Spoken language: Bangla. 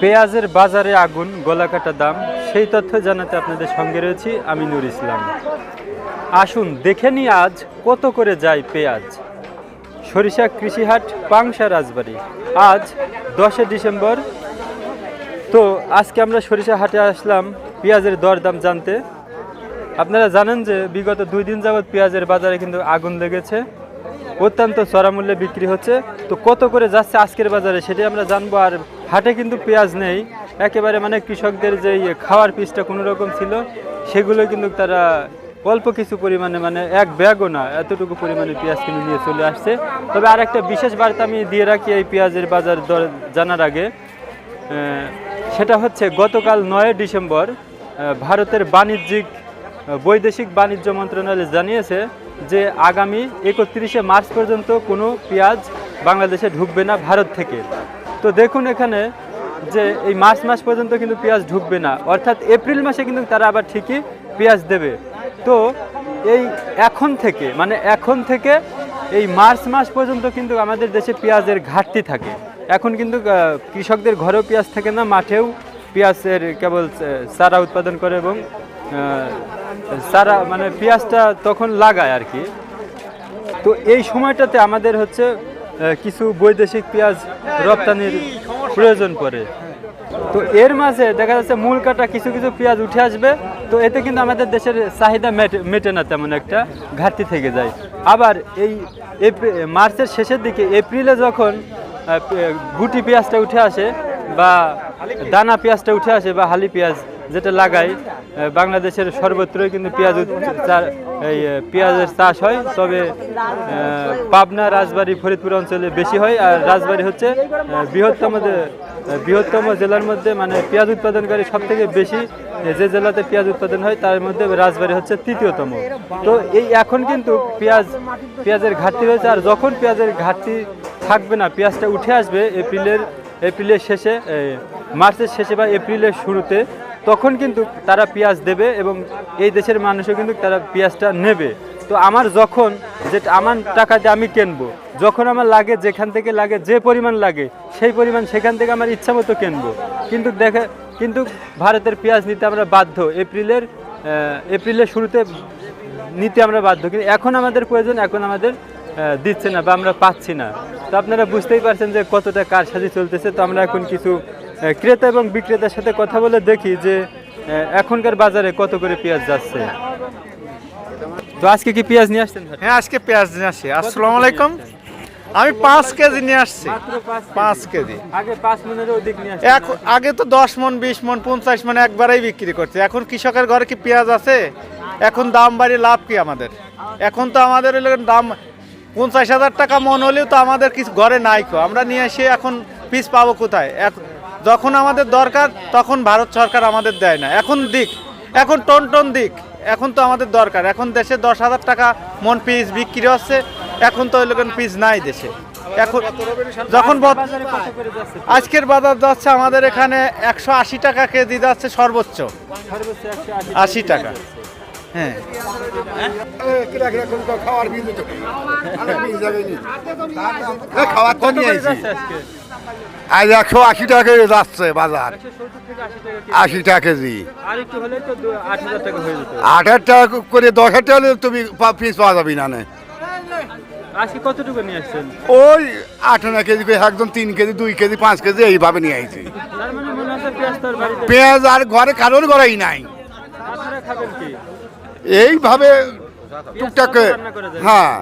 পেঁয়াজের বাজারে আগুন, গলাকাটা দাম, সেই তথ্য জানাতে আপনাদের সঙ্গে রয়েছি আমি নুর ইসলাম। আসুন, দেখে নিই আজ কত করে যায় পেঁয়াজ। সরিষা কৃষিহাট, পাংশা রাজবাড়ি। আজ দশে ডিসেম্বর। তো, আজকে আমরা সরিষা হাটে আসলাম পেঁয়াজের দরদাম জানতে। আপনারা জানেন যে বিগত দুই দিন যাবৎ পেঁয়াজের বাজারে কিন্তু আগুন লেগেছে। অত্যন্ত চড়া মূল্যে বিক্রি হচ্ছে। তো, কত করে যাচ্ছে আজকের বাজারে সেটাই আমরা জানব। আর হাটে কিন্তু পেঁয়াজ নেই। একেবারে মানে কৃষকদের যে ইয়ে খাওয়ার পিসটা কোনো রকম ছিল, সেগুলো কিন্তু তারা অল্প কিছু পরিমাণে মানে এক ব্যাগও না, এতটুকু পরিমাণে পেঁয়াজ কিনে নিয়ে চলে আসছে। তবে আর একটা বিশেষ বার্তা আমি দিয়ে রাখি এই পেঁয়াজের বাজার দর জানার আগে। সেটা হচ্ছে গতকাল নয় ডিসেম্বর ভারতের বাণিজ্যিক বৈদেশিক বাণিজ্য মন্ত্রণালয় জানিয়েছে যে আগামী একত্রিশে মার্চ পর্যন্ত কোনো পেঁয়াজ বাংলাদেশে ঢুকবে না ভারত থেকে। তো দেখুন এখানে যে এই মার্চ মাস পর্যন্ত কিন্তু পেঁয়াজ ঢুকবে না। অর্থাৎ এপ্রিল মাসে কিন্তু তারা আবার ঠিকই পেঁয়াজ দেবে। তো এই এখন থেকে মানে এখন থেকে এই মার্চ মাস পর্যন্ত কিন্তু আমাদের দেশে পেঁয়াজের ঘাটতি থাকে। এখন কিন্তু কৃষকদের ঘরেও পেঁয়াজ থাকে না, মাঠেও পেঁয়াজের কেবল চারা উৎপাদন করে এবং চারা মানে পেঁয়াজটা তখন লাগায় আর কি। তো এই সময়টাতে আমাদের হচ্ছে কিছু বৈদেশিক পেঁয়াজ রপ্তানির প্রয়োজন পড়ে। তো এর মাঝে দেখা যাচ্ছে মূল কাটা কিছু কিছু পেঁয়াজ উঠে আসবে। তো এতে কিন্তু আমাদের দেশের চাহিদা মেটে- না তেমন একটা, ঘাটতি থেকে যায়। আবার এই মার্চের শেষের দিকে এপ্রিলে যখন গুটি পেঁয়াজটা উঠে আসে বা দানা পেঁয়াজটা উঠে আসে বা হালি পেঁয়াজ যেটা লাগাই বাংলাদেশের সর্বত্রই কিন্তু পেঁয়াজ এই পেঁয়াজের চাষ হয়। তবে পাবনা, রাজবাড়ী, ফরিদপুর অঞ্চলে বেশি হয়। আর রাজবাড়ী হচ্ছে বৃহত্তম বৃহত্তম জেলার মধ্যে মানে পেঁয়াজ উৎপাদনকারী সব থেকে বেশি যে জেলাতে পেঁয়াজ উৎপাদন হয়, তার মধ্যে রাজবাড়ী হচ্ছে তৃতীয়তম। তো এই এখন কিন্তু পেঁয়াজ, পেঁয়াজের ঘাটতি রয়েছে আর যখন পেঁয়াজের ঘাটতি থাকবে না, পেঁয়াজটা উঠে আসবে এপ্রিলের এপ্রিলের শেষে মার্চের শেষে বা এপ্রিলের শুরুতে তখন কিন্তু তারা পেঁয়াজ দেবে এবং এই দেশের মানুষও কিন্তু তারা পেঁয়াজটা নেবে। তো আমার যখন যে আমার টাকা দিয়ে আমি কিনবো, যখন আমার লাগে, যেখান থেকে লাগে, যে পরিমাণ লাগে, সেই পরিমাণ সেখান থেকে আমার ইচ্ছা মতো কিনবো। কিন্তু দেখে, কিন্তু ভারতের পেঁয়াজ নিতে আমরা বাধ্য। এপ্রিলের এপ্রিলের শুরুতে নিতে আমরা বাধ্য। কিন্তু এখন আমাদের প্রয়োজন, এখন আমাদের দিচ্ছে না বা আমরা পাচ্ছি না। তো আপনারা বুঝতেই পারছেন যে কতটা কার সাথে চলতেছে। তো আমরা এখন কিছু ক্রেতা এবং বিক্রেতার সাথে কথা বলে দেখি যে এখনকার বাজারে কত করে পেঁয়াজ যাচ্ছে। তো আজকে কি পেঁয়াজ নিয়ে আসছেন হ্যাঁ আজকে পেঁয়াজ নিয়ে আসছি আসসালামু আলাইকুম। আমি পাঁচ কেজি নিয়ে আসছি। পাঁচ কেজি। আগে পাঁচ মিনিটের অধিক নিয়ে এখন আগে তো দশ মন বিশ মন পঞ্চাশ মন একবারেই বিক্রি করছে। এখন কৃষকের ঘরে কি পেঁয়াজ আছে? এখন দাম বাড়িয়ে লাভ কি আমাদের? এখন তো আমাদের দাম পঞ্চাশ হাজার টাকা মন হলেও তো আমাদের কিছু ঘরে নাই কো। আমরা নিয়ে এসে এখন পিস পাবো কোথায়? যখন আমাদের দরকার, তখন ভারত সরকার আমাদের দেয় না। এখন দিক। এখন টন টন দিক। এখন তো আমাদের দরকার। এখন দেশে দশ হাজার টাকা মন পিস বিক্রি হচ্ছে। এখন তো ওই পিস নাই দেশে। এখন যখন আজকের বাজার যাচ্ছে আমাদের এখানে একশো আশি টাকা কেজি যাচ্ছে সর্বোচ্চ। আশি টাকা। হ্যাঁ। তো নিয়ে আজ একশো আশি টাকা করে যাচ্ছে বাজার। আশি টাকা কেজি। কেজি। আট হাজার টাকা করে দশ হাজার টাকা তুমি পিস পাওয়া যাবে না নে। ওই আট আনা কেজি করে একদম তিন কেজি দুই কেজি পাঁচ কেজি এইভাবে নিয়ে আইছি। মানে পেঁয়াজ আর ঘরে কারোর ঘরেই নাই। এইভাবে টুকটাক না? হ্যাঁ।